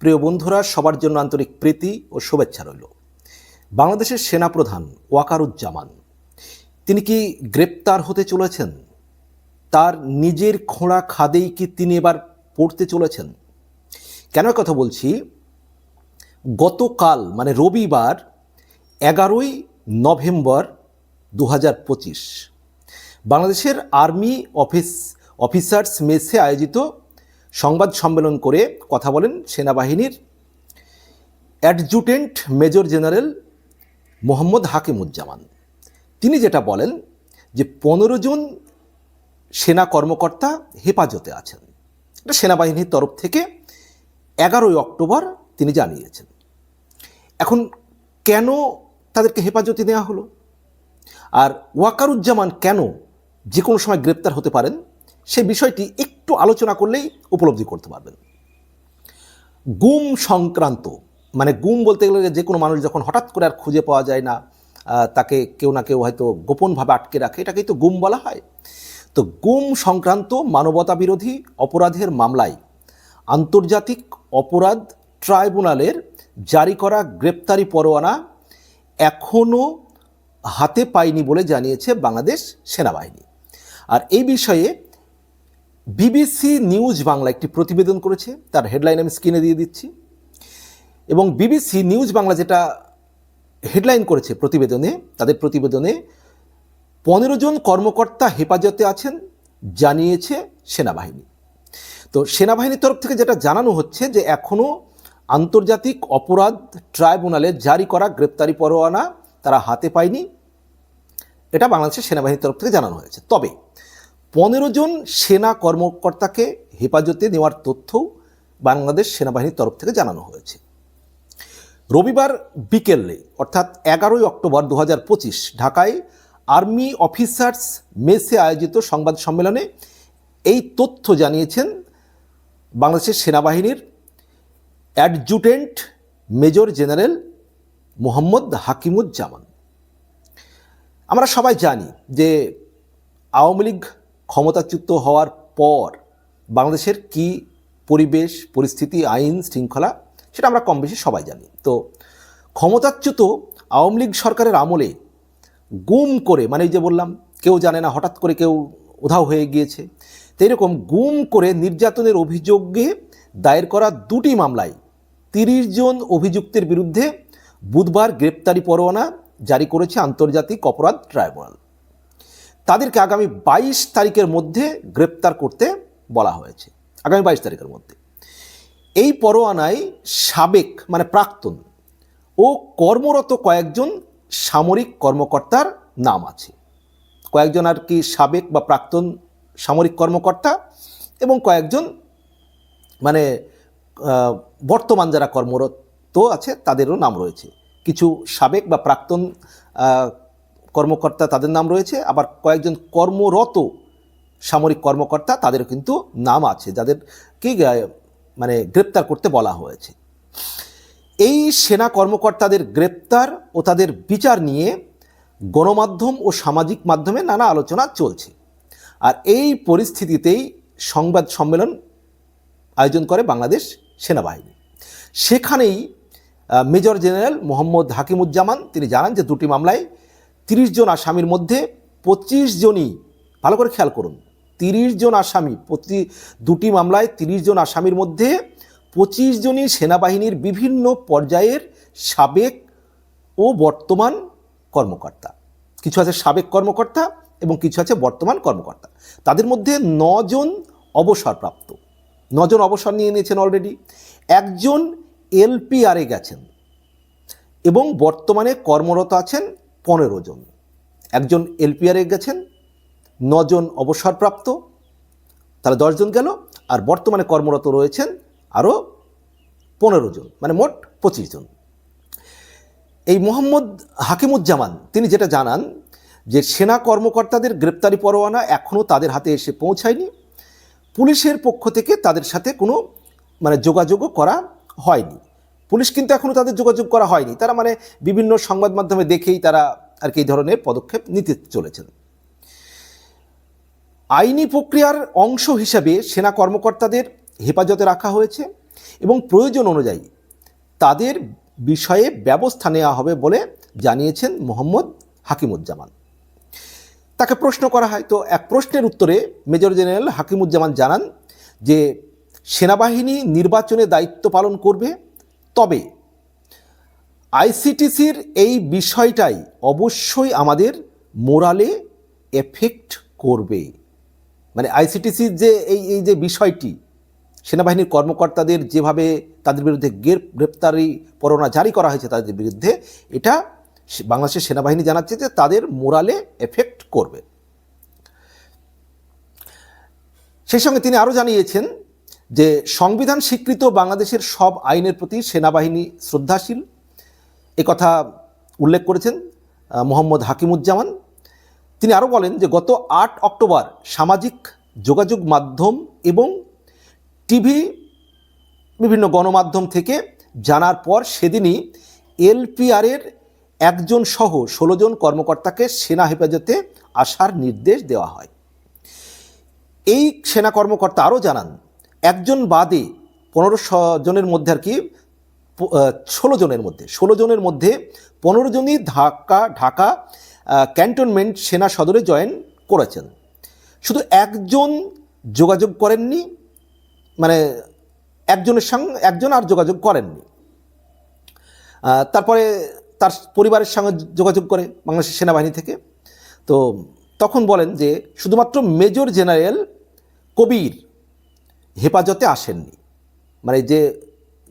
প্রিয় বন্ধুরা, সবার জন্য আন্তরিক প্রীতি ও শুভেচ্ছা রইল। বাংলাদেশের সেনাপ্রধান ওয়াকারুজ্জামান, তিনি কি গ্রেপ্তার হতে চলেছেন? তার নিজের খোঁড়া খাদেই কি তিনি এবার পড়তে চলেছেন? কেন কথা বলছি? গতকাল মানে রবিবার, এগারোই নভেম্বর দু বাংলাদেশের আর্মি অফিস, অফিসার্স মেসে আয়োজিত সংবাদ সম্মেলন করে কথা বলেন সেনাবাহিনীর adjutant major general Mohammad Hakimuzzaman. তিনি যেটা বলেন যে পনেরো জন সেনা কর্মকর্তা হেফাজতে আছেন। এটা সেনাবাহিনীর তরফ থেকে এগারোই অক্টোবর তিনি জানিয়েছেন। এখন কেন তাদেরকে হেফাজতে নেওয়া হলো? আর ওয়াকারুজ্জামান কেন যে কোনো সময় গ্রেপ্তার হতে পারেন? সেই বিষয়টি একটু আলোচনা করলেই উপলব্ধি করতে পারবেন। গুম সংক্রান্ত মানে গুম বলতে গেলে যে কোনো মানুষ যখন হঠাৎ করে আর খুঁজে পাওয়া যায় না তাকে কেউ না কেউ হয়তো গোপনভাবে আটকে রাখে, এটাকেই তো গুম বলা হয়। তো গুম সংক্রান্ত মানবতা বিরোধী অপরাধের মামলায় আন্তর্জাতিক অপরাধ ট্রাইব্যুনালের জারি করা গ্রেপ্তারি পরোয়ানা এখনও হাতে পায়নি বলে জানিয়েছে বাংলাদেশ সেনাবাহিনী। আর এই বিষয়ে বিবিসি নিউজ বাংলা একটি প্রতিবেদন করেছে, তার হেডলাইন আমি স্ক্রিনে দিয়ে দিচ্ছি। এবং বিবিসি নিউজ বাংলা যেটা হেডলাইন করেছে প্রতিবেদনে, তাদের প্রতিবেদনে পনেরো জন কর্মকর্তা হেফাজতে আছেন, জানিয়েছে সেনাবাহিনী। তো সেনাবাহিনীর তরফ থেকে যেটা জানানো হচ্ছে যে এখনও আন্তর্জাতিক অপরাধ ট্রাইব্যুনালে জারি করা গ্রেপ্তারি পরোয়ানা তারা হাতে পায়নি। এটা বাংলাদেশের সেনাবাহিনীর তরফ থেকে জানানো হয়েছে। তবে পনেরো জন সেনা কর্মকর্তাকে হেফাজতে নেওয়ার তথ্যও বাংলাদেশ সেনাবাহিনীর তরফ থেকে জানানো হয়েছে। রবিবার বিকেলে, অর্থাৎ এগারোই অক্টোবর দু হাজার পঁচিশ, ঢাকায় আর্মি অফিসার্স মেসে আয়োজিত সংবাদ সম্মেলনে এই তথ্য জানিয়েছেন বাংলাদেশের সেনাবাহিনীর adjutant major general Mohammad Hakimuzzaman. আমরা সবাই জানি যে আওয়ামী লীগ ক্ষমতাচ্যুত হওয়ার পর বাংলাদেশের কি পরিবেশ, পরিস্থিতি, আইন, শৃঙ্খলা সেটা আমরা কম বেশি সবাই জানি। তো ক্ষমতাচ্যুত আওয়ামী লীগ সরকারের আমলে গুম করে মানে এই যে বললাম, কেউ জানে না, হঠাৎ করে কেউ উধাও হয়ে গিয়েছে, তো এরকম গুম করে নির্যাতনের অভিযোগে দায়ের করা দুটি মামলায় তিরিশ জন অভিযুক্তের বিরুদ্ধে বুধবার গ্রেপ্তারি পরোয়ানা জারি করেছে আন্তর্জাতিক অপরাধ ট্রাইব্যুনাল। তাদেরকে আগামী বাইশ তারিখের মধ্যে গ্রেপ্তার করতে বলা হয়েছে। আগামী বাইশ তারিখের মধ্যে। এই পরোয়ানায় সাবেক মানে প্রাক্তন ও কর্মরত কয়েকজন সামরিক কর্মকর্তার নাম আছে। কয়েকজন আর কি সাবেক বা প্রাক্তন সামরিক কর্মকর্তা এবং কয়েকজন মানে বর্তমান যারা কর্মরত আছে তাদেরও নাম রয়েছে। কিছু সাবেক বা প্রাক্তন কর্মকর্তা তাদের নাম রয়েছে, আবার কয়েকজন কর্মরত সামরিক কর্মকর্তা তাদেরও কিন্তু নাম আছে, যাদেরকে মানে গ্রেপ্তার করতে বলা হয়েছে। এই সেনা কর্মকর্তাদের গ্রেপ্তার ও তাদের বিচার নিয়ে গণমাধ্যম ও সামাজিক মাধ্যমে নানা আলোচনা চলছে। আর এই পরিস্থিতিতেই সংবাদ সম্মেলন আয়োজন করে বাংলাদেশ সেনাবাহিনী। সেখানেই মেজর জেনারেল মোহাম্মদ হাকিমুজ্জামান, তিনি জানান যে দুটি মামলায় তিরিশ জন আসামির মধ্যে পঁচিশ জনই, ভালো করে খেয়াল করুন, তিরিশ জন আসামি, প্রতি দুটি মামলায় তিরিশ জন আসামির মধ্যে পঁচিশ জনই সেনাবাহিনীর বিভিন্ন পর্যায়ের সাবেক ও বর্তমান কর্মকর্তা। কিছু আছে সাবেক কর্মকর্তা এবং কিছু আছে বর্তমান কর্মকর্তা। তাদের মধ্যে নজন অবসরপ্রাপ্ত। নজন অবসর নিয়ে নিয়েছেন অলরেডি একজন এলপিআরে গেছেন এবং বর্তমানে কর্মরত আছেন পনেরো জন। একজন এলপিআরে গেছেন, নজন অবসরপ্রাপ্ত, তাহলে দশজন গেল, আর বর্তমানে কর্মরত রয়েছেন আরও পনেরো জন মানে মোট পঁচিশ জন। এই মোহাম্মদ হাকিমুজ্জামান, তিনি যেটা জানান যে সেনা কর্মকর্তাদের গ্রেপ্তারি পরোয়ানা এখনও তাদের হাতে এসে পৌঁছায়নি। পুলিশের পক্ষ থেকে তাদের সাথে কোনো মানে যোগাযোগও করা হয়নি। পুলিশ কিন্তু এখনও তাদের যোগাযোগ করা হয়নি। তারা মানে বিভিন্ন সংবাদ মাধ্যমে দেখেই তারা আর কি এই ধরনের পদক্ষেপ নিতে চলেছেন। আইনি প্রক্রিয়ার অংশ হিসাবে সেনা কর্মকর্তাদের হেফাজতে রাখা হয়েছে এবং প্রয়োজন অনুযায়ী তাদের বিষয়ে ব্যবস্থা নেওয়া হবে বলে জানিয়েছেন মোহাম্মদ হাকিমুজ্জামান। তাকে প্রশ্ন করা হয়, তো এক প্রশ্নের উত্তরে মেজর জেনারেল হাকিমুজ্জামান জানান যে, সেনাবাহিনী নির্বাচনে দায়িত্ব পালন করবে তবে আইসিটিসির এই বিষয়টাই অবশ্যই আমাদের মোরালে এফেক্ট করবে। মানে আইসিটিসির যে এই এই যে বিষয়টি, সেনাবাহিনীর কর্মকর্তাদের যেভাবে তাদের বিরুদ্ধে গ্রেপ গ্রেপ্তারি পরোয়ানা জারি করা হয়েছে তাদের বিরুদ্ধে, এটা বাংলাদেশের সেনাবাহিনী জানাচ্ছে যে তাদের মোরালে এফেক্ট করবে। সেই সঙ্গে তিনি আরও জানিয়েছেন যে সংবিধান স্বীকৃত বাংলাদেশের সব আইনের প্রতি সেনাবাহিনী শ্রদ্ধাশীল কথা উল্লেখ করেছেন মোহাম্মদ হাকিমুজ্জামান। তিনি আরও বলেন যে গত আট অক্টোবর সামাজিক যোগাযোগ মাধ্যম এবং টিভি বিভিন্ন গণমাধ্যম থেকে জানার পর সেদিনই এলপিআরের একজন সহ ষোলো জন কর্মকর্তাকে সেনা হেফাজতে আসার নির্দেশ দেওয়া হয়। এই সেনা কর্মকর্তা আরও জানান একজন বাদে পনেরো জনের মধ্যে আর কি ষোলো জনের মধ্যে, ষোলো জনের মধ্যে পনেরো জনই ঢাকা ঢাকা ক্যান্টনমেন্ট সেনা সদরে জয়েন করেছেন। শুধু একজন যোগাযোগ করেননি মানে একজনের সঙ্গে, একজন আর যোগাযোগ করেননি। তারপরে তার পরিবারের সঙ্গে যোগাযোগ করে বাংলাদেশের সেনাবাহিনী থেকে। তো তখন বলেন যে শুধুমাত্র মেজর জেনারেল কবির হেফাজতে আসেননি। মানে যে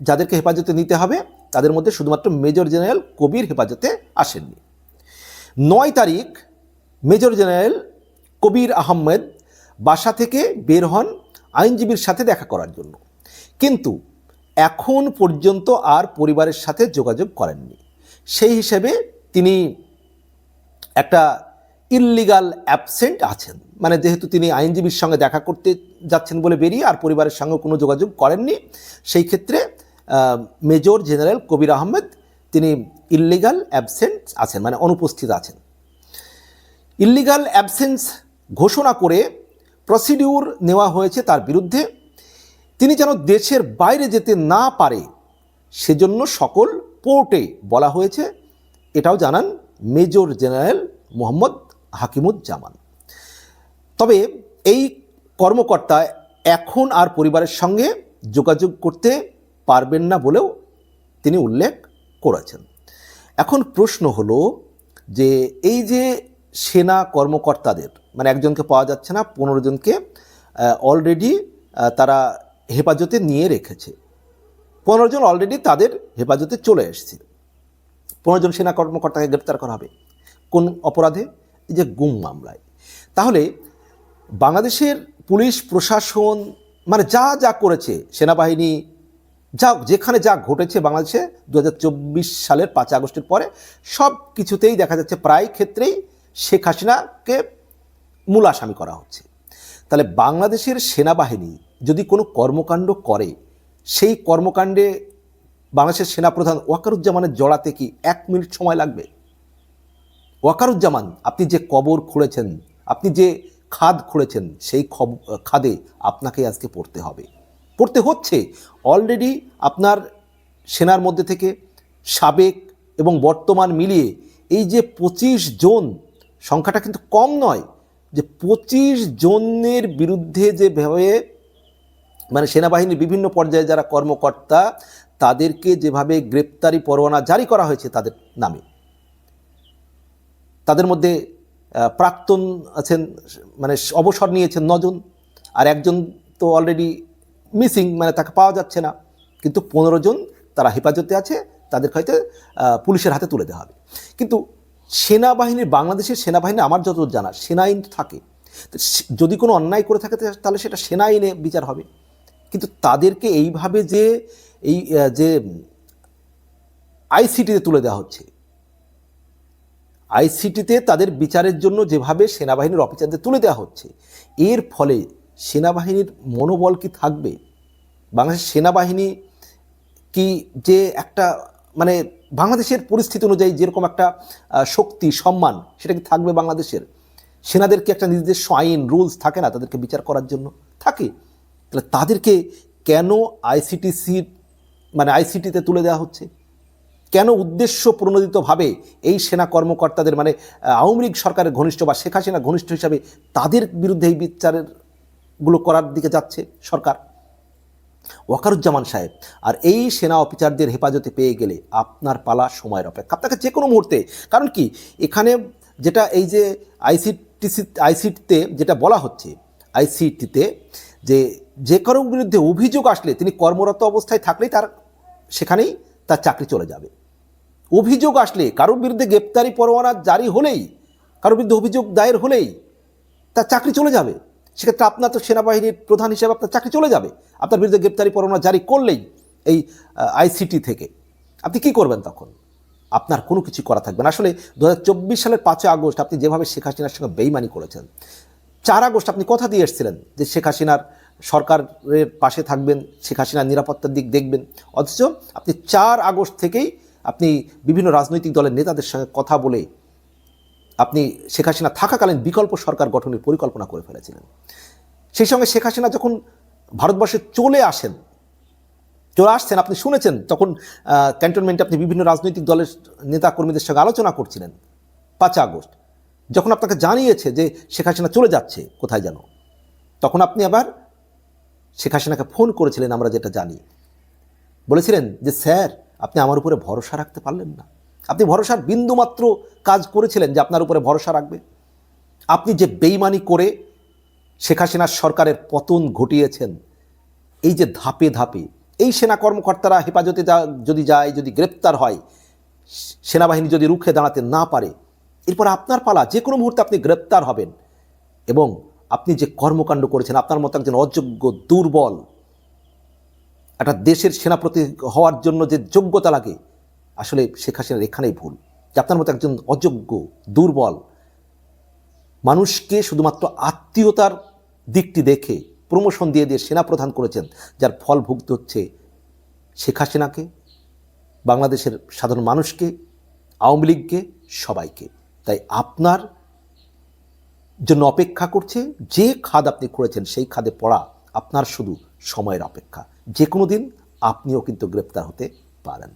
যাদেরকে হেফাজতে নিতে হবে, তাদের মধ্যে শুধুমাত্র মেজর জেনারেল কবির হেফাজতে আসেননি। নয় তারিখ মেজর জেনারেল কবির আহমেদ বাসা থেকে বের হন আইনজীবীর সাথে দেখা করার জন্য। কিন্তু এখন পর্যন্ত আর পরিবারের সাথে যোগাযোগ করেননি। সেই হিসেবে তিনি একটা ইললিগাল অ্যাবসেন্ট আছেন। মানে যেহেতু তিনি আইনজীবীর সঙ্গে দেখা করতে যাচ্ছেন বলে বেরিয়ে আর পরিবারের সঙ্গে কোনো যোগাযোগ করেননি, সেই ক্ষেত্রে মেজর জেনারেল কবির আহমেদ তিনি ইললিগাল অ্যাবসেন্ট আছেন মানে অনুপস্থিত আছেন। ইল্লিগাল অ্যাবসেন্স ঘোষণা করে প্রসিডিউর নেওয়া হয়েছে তার বিরুদ্ধে। তিনি যেন দেশের বাইরে যেতে না পারে, সেজন্য সকল পোর্টে বলা হয়েছে। এটাও জানান মেজর জেনারেল মোহাম্মদ হাকিমুজ্জামান। তবে এই কর্মকর্তা এখন আর পরিবারের সঙ্গে যোগাযোগ করতে পারবেন না বলেও তিনি উল্লেখ করেছেন। এখন প্রশ্ন হলো যে এই যে সেনা কর্মকর্তাদের মানে একজনকে পাওয়া যাচ্ছে না, পনেরো জনকে অলরেডি তারা হেফাজতে নিয়ে রেখেছে। পনেরো জন অলরেডি তাদের হেফাজতে চলে এসেছে। পনেরো জন সেনা কর্মকর্তাকে গ্রেপ্তার করা হবে। কোন অপরাধে? এই যে গুম মামলায়। তাহলে বাংলাদেশের পুলিশ প্রশাসন মানে যা যা করেছে সেনাবাহিনী, যা যেখানে যা ঘটেছে বাংলাদেশে দু হাজার চব্বিশ সালের পাঁচ আগস্টের পরে, সব কিছুতেই দেখা যাচ্ছে প্রায় ক্ষেত্রেই শেখ হাসিনাকে মূল আসামি করা হচ্ছে। তাহলে বাংলাদেশের সেনাবাহিনী যদি কোনো কর্মকাণ্ড করে, সেই কর্মকাণ্ডে বাংলাদেশের সেনাপ্রধান ওয়াকারুজ্জামানের জড়াতে কি এক মিনিট সময় লাগবে? ওয়াকারুজ্জামান, আপনি যে কবর খুঁড়েছেন, আপনি যে খাদ খুঁড়েছেন, সেই খাদে আপনাকে আজকে পড়তে হবে। পড়তে হচ্ছে। অলরেডি আপনার সেনার মধ্যে থেকে সাবেক এবং বর্তমান মিলিয়ে এই যে পঁচিশ জন, সংখ্যাটা কিন্তু কম নয়, যে পঁচিশ জনের বিরুদ্ধে যেভাবে মানে সেনাবাহিনীর বিভিন্ন পর্যায়ে যারা কর্মকর্তা, তাদেরকে যেভাবে গ্রেপ্তারি পরোয়ানা জারি করা হয়েছে তাদের নামে। তাদের মধ্যে প্রাক্তন আছেন মানে অবসর নিয়েছেন নজন, আর একজন তো অলরেডি মিসিং মানে তাকে পাওয়া যাচ্ছে না। কিন্তু পনেরো জন তারা হেফাজতে আছে তাদের হয়তো পুলিশের হাতে তুলে দেওয়া হবে। কিন্তু সেনাবাহিনীর, বাংলাদেশের সেনাবাহিনী আমার যত জানা, সেনা আইন থাকে। যদি কোনো অন্যায় করে থাকে তাহলে সেটা সেনা আইনে বিচার হবে। কিন্তু তাদেরকে এইভাবে যে, এই যে, আইসিটিতে তুলে দেওয়া হচ্ছে আইসিটিতে তাদের বিচারের জন্য যেভাবে সেনাবাহিনীর অফিসারদের তুলে দেওয়া হচ্ছে, এর ফলে সেনাবাহিনীর মনোবল কি থাকবে? বাংলাদেশের সেনাবাহিনী কি যে একটা মানে বাংলাদেশের পরিস্থিতি অনুযায়ী যেরকম একটা শক্তি, সম্মান, সেটা কি থাকবে বাংলাদেশের? সেনাদের কি একটা নিজস্ব আইন, রুলস থাকে না তাদেরকে বিচার করার জন্য? থাকে। তাহলে তাদেরকে কেন আইসিটিসির মানে আইসিটিতে তুলে দেওয়া হচ্ছে? কেন উদ্দেশ্য প্রণোদিতভাবে এই সেনা কর্মকর্তাদের মানে আওয়ামী লীগ সরকারের ঘনিষ্ঠ বা শেখ হাসিনা ঘনিষ্ঠ হিসাবে তাদের বিরুদ্ধে এই বিচারেরগুলো করার দিকে যাচ্ছে সরকার? ওয়াকারুজ্জামান সাহেব, আর এই সেনা অফিসারদের হেফাজতে পেয়ে গেলে আপনার পালা সময়ের অপেক্ষা। আপনাকে যে কোনো মুহূর্তে, কারণ কি, এখানে যেটা এই যে আইসিটিসি, আইসিটিতে যেটা বলা হচ্ছে, আইসিটিতে যে যে কারোর বিরুদ্ধে অভিযোগ আসলে তিনি কর্মরত অবস্থায় থাকলেই তার, সেখানেই তার চাকরি চলে যাবে। অভিযোগ আসলে, কারোর বিরুদ্ধে গ্রেপ্তারি পরোয়ানা জারি হলেই, কারোর বিরুদ্ধে অভিযোগ দায়ের হলেই তার চাকরি চলে যাবে। সেক্ষেত্রে আপনার তো সেনাবাহিনীর প্রধান হিসেবে আপনার চাকরি চলে যাবে। আপনার বিরুদ্ধে গ্রেপ্তারি পরোয়ানা জারি করলেই এই আইসিটি থেকে। আপনি কি করবেন তখন? আপনার কোনো কিছু করা থাকবে না। আসলে দু হাজার চব্বিশ সালের পাঁচই আগস্ট আপনি যেভাবে শেখ হাসিনার সঙ্গে বেইমানি করেছেন, চার আগস্ট আপনি কথা দিয়ে এসেছিলেন যে শেখ হাসিনার সরকারের পাশে থাকবেন, শেখ হাসিনার নিরাপত্তার দিক দেখবেন, অথচ আপনি চার আগস্ট থেকেই আপনি বিভিন্ন রাজনৈতিক দলের নেতাদের সঙ্গে কথা বলে আপনি শেখ হাসিনা থাকাকালীন বিকল্প সরকার গঠনের পরিকল্পনা করে ফেলেছিলেন। সেই সঙ্গে শেখ হাসিনা যখন ভারতবর্ষে চলে আসেন, চলে আসছেন, আপনি শুনেছেন, তখন ক্যান্টনমেন্টে আপনি বিভিন্ন রাজনৈতিক দলের নেতা কর্মীদের সঙ্গে আলোচনা করছিলেন পাঁচ আগস্ট। যখন আপনাকে জানিয়েছে যে শেখ হাসিনা চলে যাচ্ছে, কোথায় যেন, তখন আপনি আবার শেখ হাসিনাকে ফোন করেছিলেন, আমরা যেটা জানি। বলেছিলেন যে, স্যার আপনি আমার উপরে ভরসা রাখতে পারলেন না। আপনি ভরসার বিন্দুমাত্র কাজ করেছিলেন যে আপনার উপরে ভরসা রাখবে। আপনি যে বেইমানি করে শেখ হাসিনার সরকারের পতন ঘটিয়েছেন, এই যে ধাপে ধাপে, এই সেনা কর্মকর্তারা হেফাজতে যা- যদি যায়, যদি গ্রেপ্তার হয়, সেনাবাহিনী যদি রুখে দাঁড়াতে না পারে, এরপর আপনার পালা, যে কোনো মুহূর্তে আপনি গ্রেপ্তার হবেন এবং আপনি যে কর্মকাণ্ড করেছেন, আপনার মতো একজন অযোগ্য, দুর্বল একটা দেশের সেনাপতি হওয়ার জন্য যে যোগ্যতা লাগে, আসলে শেখ হাসিনার এখানেই ভুল। যে আপনার মতো একজন অযোগ্য, দুর্বল মানুষকে শুধুমাত্র আত্মীয়তার দিকটি দেখে প্রমোশন দিয়ে দিয়ে সেনাপ্রধান করেছেন, যার ফল ভুগতে হচ্ছে শেখ হাসিনাকে, বাংলাদেশের সাধারণ মানুষকে, আওয়ামী লীগকে, সবাইকে। তাই আপনার জন্য অপেক্ষা করছে, যে খাদ আপনি করেছেন, সেই খাদে পড়া আপনার শুধু সময়ের অপেক্ষা। যে কোনো দিন আপনিও কিন্তু গ্রেপ্তার হতে পারেন।